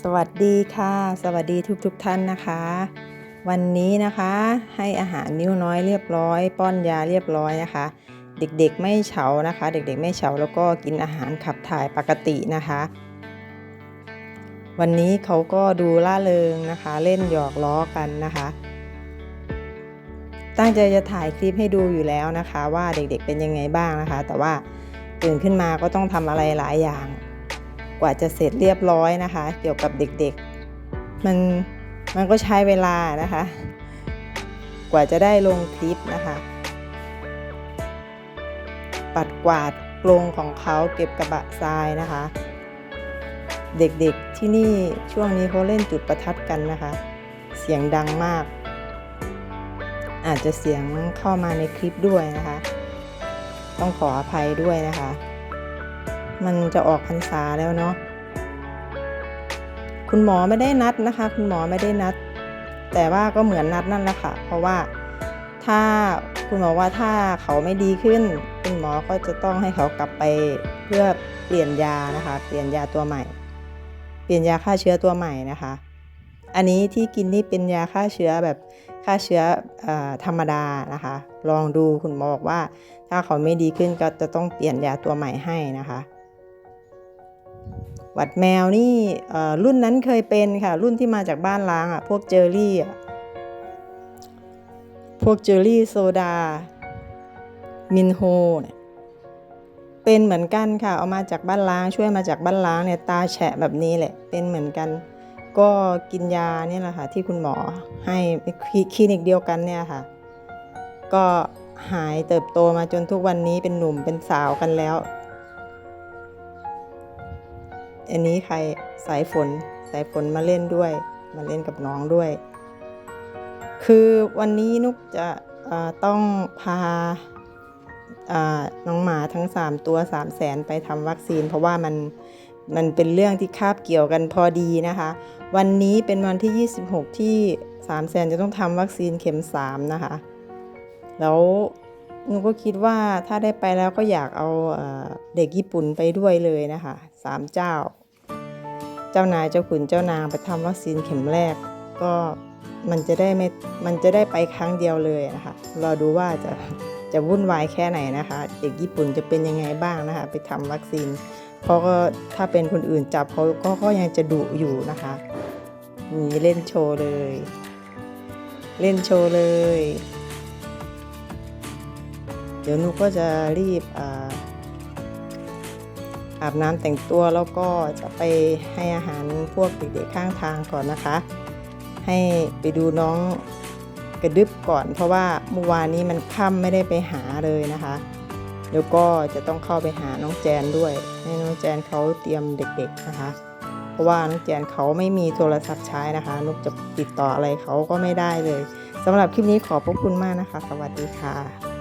สวัสดีค่ะ สวัสดีทุกๆทท่านนะคะ วันนี้นะคะให้อาหารนิ้วน้อยเรียบร้อย ป้อนยาเรียบร้อยนะคะ เด็กๆไม่เฉานะคะ เด็กๆไม่เฉาแล้วก็กินอาหารขับถ่ายปกตินะคะ วันนี้เขาก็ดูล่าเริงนะคะ เล่นหยอกล้อกันนะคะ ตั้งใจจะถ่ายคลิปให้ดูอยู่แล้วนะคะ ว่าเด็กๆเป็นยังไงบ้างนะคะ แต่ว่าตื่นขึ้นมาก็ต้องทำอะไรหลายอย่าง กว่าจะเสร็จเรียบร้อยนะคะ เกี่ยวกับเด็กๆ มันมันก็ใช้เวลานะคะ กว่าจะได้ลงคลิปนะคะ ปัดกวาดกรงของเขาเก็บกระบะทรายนะคะ เด็กๆที่นี่ช่วงนี้เขาเล่นจุดประทัดกันนะคะ เสียงดังมาก อาจจะเสียงเข้ามาในคลิปด้วยนะคะ ต้องขออภัยด้วยนะคะ มันจะออกพรรษาแล้วเนาะคุณหมอไม่ได้นัดนะคะ คุณหมอไม่ได้นัด แต่ว่าก็เหมือนนัดนั่นแหละค่ะ เพราะว่าถ้าคุณหมอว่าถ้าเขาไม่ดีขึ้น คุณหมอก็จะต้องให้เขากลับไปเพื่อเปลี่ยนยานะคะ เปลี่ยนยาตัวใหม่ เปลี่ยนยาฆ่าเชื้อตัวใหม่นะคะ อันนี้ที่กินนี่เป็นยาฆ่าเชื้อแบบฆ่าเชื้ออธรรมดานะคะ ลองดูคุณหมอบอกว่า ถ้าเขาไม่ดีขึ้นก็จะต้องเปลี่ยนยาตัวใหม่ให้นะคะ หวัดแมวนี่รุ่นนั้นเคยเป็นค่ะ รุ่นที่มาจากบ้านล้างอะพวกเจอรี่อะพวกเจอรี่โซดา มินโฮเนี่ยเป็นเหมือนกันค่ะ เอามาจากบ้านล้าง ช่วยมาจากบ้านล้างเนี่ยตาแฉะแบบนี้แหละ เป็นเหมือนกัน ก็กินยาเนี่ยแหละค่ะ ที่คุณหมอให้คลินิกเดียวกันเนี่ยค่ะ ก็หายเติบโตมาจนทุกวันนี้เป็นหนุ่มเป็นสาวกันแล้ว อันนี้ใครสายฝนสายฝนมาเล่นด้วย มาเล่นกับน้องด้วย คือวันนี้นุกจะต้องพาน้องหมาทั้ง 3 ตัว 3 0 0แสนไปทำวัคซีน เพราะว่ามันมันเป็นเรื่องที่คาบเกี่ยวกันพอดีนะคะ วันนี้เป็นวันที่ 26 ที่3 0 0แสนจะต้องทำวัคซีนเข็ม 3 นะคะ แล้วหนูก็คิดว่าถ้าได้ไปแล้วก็อยากเอาเด็กญี่ปุ่นไปด้วยเลยนะคะสามเจ้า เจ้านายเจ้าขุนเจ้านางไปทำวัคซีนเข็มแรก ก็มันจะได้ไม่มันจะได้ไปครั้งเดียวเลยนะคะรอดูว่าจะจะวุ่นวายแค่ไหนนะคะเด็กญี่ปุ่นจะเป็นยังไงบ้างนะคะ ไปทำวัคซีนเพราะก็ถ้าเป็นคนอื่นจับเขาก็ก็ยังจะดุอยู่นะคะนี่เล่นโชว์เลย เล่นโชว์เลย เดี๋ยวนุก็จะรีบอ่า อาบน้ำแต่งตัวแล้วก็จะไปให้อาหารพวกเด็กๆข้างทางก่อนนะคะ ให้ไปดูน้องกระดึบก่อน เพราะว่าเมื่อวานนี้มันค่ำไม่ได้ไปหาเลยนะคะแล้วก็จะต้องเข้าไปหาน้องแจนด้วย ให้น้องแจนเขาเตรียมเด็ก ๆนะคะ เพราะว่าน้องแจนเขาไม่มีโทรศัพท์ใช้นะคะนุกจะติดต่ออะไรเขาก็ไม่ได้เลยสำหรับคลิปนี้ขอบพระคุณมากนะคะ สวัสดีค่ะ